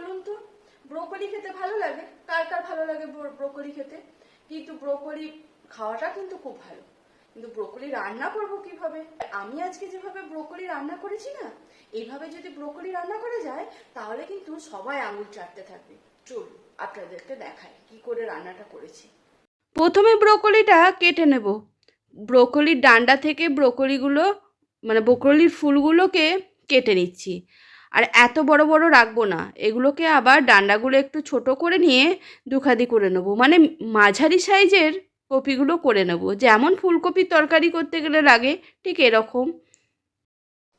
বলুন তো, ব্রোকলি খেতে ভালো লাগে? কার কার ভালো লাগে ব্রোকলি খেতে? কিন্তু ব্রোকলি খাওয়াটা কিন্তু খুব ভালো। কিন্তু ব্রোকলি রান্না করব কীভাবে? আমি আজকে যেভাবে ব্রোকলি রান্না করেছি না, এইভাবে যদি ব্রোকলি রান্না করা যায়, তাহলে কিন্তু সবাই আঙুল চাটতে থাকবে। চলুন, আপনাদেরকে দেখাই কি করে রান্নাটা করেছি। প্রথমে ব্রোকলিটা কেটে নেব। ব্রোকলির ডান্ডা থেকে ব্রোকলিগুলো মানে ব্রোকলির ফুলগুলোকে কেটে নিচ্ছি। আর এত বড় বড় রাখব না। এগুলোকে আবার ডান্ডাগুলো একটু ছোট করে নিয়ে দুখাদি করে নেব। মানে মাঝারি সাইজের কপিগুলো করে নেব। যেমন ফুলকপির তরকারি করতে গেলে লাগে ঠিক এরকম।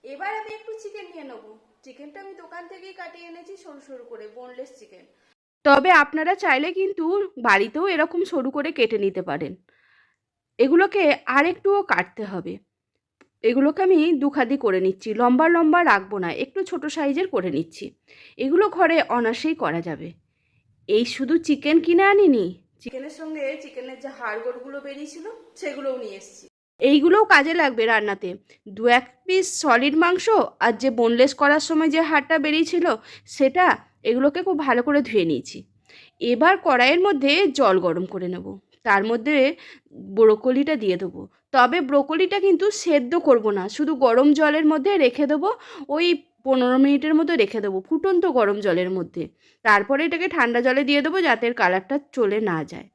এবার আমি একটু চিকেন নিয়ে নেব। চিকেনটা আমি দোকান থেকেই কাটিয়ে এনেছি সরু সরু করে বোনলেস চিকেন তবে আপনারা চাইলে কিন্তু বাড়িতেও এরকম সরু করে কেটে নিতে পারেন। এগুলোকে আর একটুও কাটতে হবে। এগুলোকে আমি দুখাদি করে নিচ্ছি। লম্বা লম্বা রাখব না একটু ছোট সাইজের করে নিচ্ছি। এগুলো ঘরে অনাসেই করা যাবে। এই শুধু চিকেন কিনে আনিনি? চিকেনের সঙ্গে চিকেনের যে হাড়গোড়গুলো বেরিয়েছিল সেগুলোও নিয়ে এসেছি। এইগুলোও কাজে লাগবে রান্নাতে। দু এক পিস সলিড মাংস আর যে বোনলেস করার সময় যে হাড়টা বেরিয়েছিল সেটা এগুলোকে খুব ভালো করে ধুয়ে নিয়েছি। এবার কড়াইয়ের মধ্যে জল গরম করে নেব। তার মধ্যে ব্রোকলিটা দিয়ে দেবো। তবে ব্রোকলিটা কিন্তু সেদ্ধ করব না, শুধু গরম জলের মধ্যে রেখে দেবো, ওই পনেরো মিনিটের মতো রেখে দেবো, ফুটন্ত গরম জলের মধ্যে। তারপরে এটাকে ঠান্ডা জলে দিয়ে দেবো যাতে কালারটা চলে না যায়।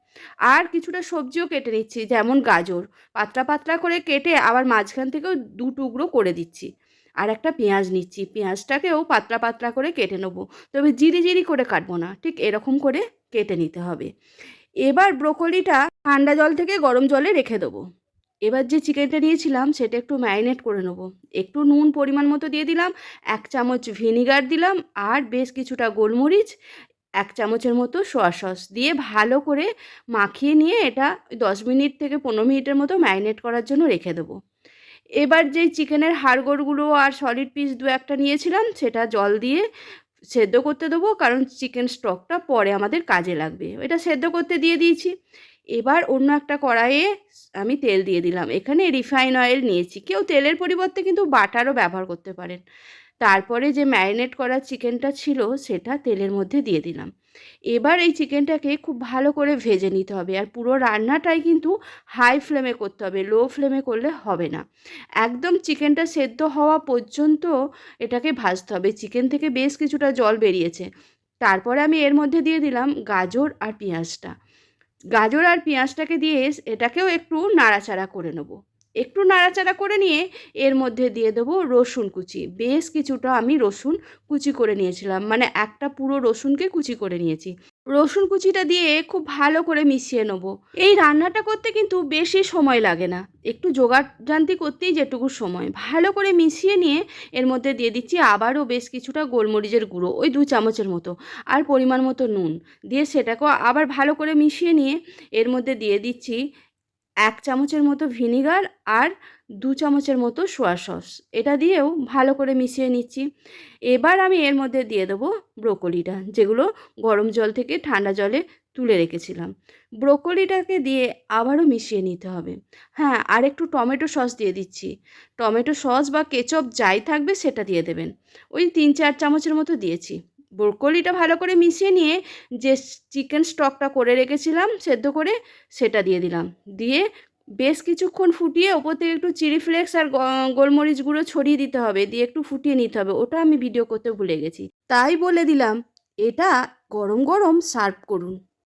আর কিছুটা সবজিও কেটে নিচ্ছি, যেমন গাজর। পাতলা পাতলা করে কেটে আবার মাঝখান থেকেও দু টুকরো করে দিচ্ছি। আর একটা পেঁয়াজ নিচ্ছি, পেঁয়াজটাকেও পাতলা পাতলা করে কেটে নেব। তবে জিরি জিরি করে কাটবো না, ঠিক এরকম করে কেটে নিতে হবে। এবার ব্রোকলিটা ঠান্ডা জল থেকে গরম জলে রেখে দেবো। এবার যে চিকেনটা নিয়েছিলাম, সেটা একটু ম্যারিনেট করে নেব। একটু নুন পরিমাণ মতো দিয়ে দিলাম, এক চামচ ভিনিগার দিলাম, আর বেশ কিছুটা গোলমরিচ, এক চামচের মতো সোয়া সস দিয়ে ভালো করে মাখিয়ে নিয়ে এটা দশ মিনিট থেকে পনেরো মিনিটের মতো ম্যারিনেট করার জন্য রেখে দেবো। এবার যেই চিকেনের হাড়গোড়গুলো আর সলিড পিস দু একটা নিয়েছিলাম, সেটা জল দিয়ে সেদ্ধ করতে দেবো, কারণ চিকেন স্টকটা পরে আমাদের কাজে লাগবে। এটা সেদ্ধ করতে দিয়ে দিয়েছি। এবার অন্য একটা কড়াইয়ে আমি তেল দিয়ে দিলাম। এখানে রিফাইন অয়েল নিয়েছি। কেউ তেলের পরিবর্তে কিন্তু বাটারও ব্যবহার করতে পারেন। তারপরে যে ম্যারিনেট করা চিকেনটা ছিল, সেটা তেলের মধ্যে দিয়ে দিলাম। এবার এই চিকেনটাকে খুব ভালো করে ভেজে নিতে হবে। আর পুরো রান্নাটাই কিন্তু হাই ফ্লেমে করতে হবে, লো ফ্লেমে করলে হবে না। একদম চিকেনটা সেদ্ধ হওয়া পর্যন্ত এটাকে ভাজতে হবে। চিকেন থেকে বেশ কিছুটা জল বেরিয়েছে। তারপরে আমি এর মধ্যে দিয়ে দিলাম গাজর আর পেঁয়াজটা। গাজর আর পেঁয়াজটাকে দিয়ে এটাকেও একটু নাড়াচাড়া করে নেব। একটু নাড়াচাড়া করে নিয়ে এর মধ্যে দিয়ে দেবো রসুন কুচি। বেশ কিছুটা আমি রসুন কুচি করে নিয়েছিলাম মানে একটা পুরো রসুনকে কুচি করে নিয়েছি। রসুন কুচিটা দিয়ে খুব ভালো করে মিশিয়ে নেব। এই রান্নাটা করতে কিন্তু বেশি সময় লাগে না। একটু জোগাড় যোগাযান্তি করতেই যেটুকু সময়। ভালো করে মিশিয়ে নিয়ে এর মধ্যে দিয়ে দিচ্ছি আবারও বেশ কিছুটা গোলমরিচের গুঁড়ো, ওই দু চামচের মতো, আর পরিমাণ মতো নুন। দিয়ে সেটাকেও আবার ভালো করে মিশিয়ে নিয়ে এর মধ্যে দিয়ে দিচ্ছি এক চামচের মতো ভিনিগার আর দু চামচের মতো সোয়া সস এটা দিয়েও ভালো করে মিশিয়ে নিচ্ছি। এবার আমি এর মধ্যে দিয়ে দেবো ব্রোকলিটা, যেগুলো গরম জল থেকে ঠান্ডা জলে তুলে রেখেছিলাম। ব্রোকলিটাকে দিয়ে আবারও মিশিয়ে নিতে হবে। হ্যাঁ আর একটু টমেটো সস দিয়ে দিচ্ছি। টমেটো সস বা কেচপ যাই থাকবে সেটা দিয়ে দেবেন। ওই তিন চার চামচের মতো দিয়েছি। ব্রোকলিটা ভালো করে মিশিয়ে নিয়ে যে চিকেন স্টকটা করে রেখেছিলাম, সেদ্ধ করে সেটা দিয়ে দিলাম। দিয়ে বেশ কিছুক্ষণ ফুটিয়ে ওপর থেকে একটু চিলি ফ্লেক্স আর গোলমরিচ গুঁড়ো ছড়িয়ে দিতে হবে, দিয়ে একটু ফুটিয়ে নিতে হবে, ওটা আমি ভিডিও করতে ভুলে গেছি। তাই বলে দিলাম, এটা গরম গরম সার্ভ করুন।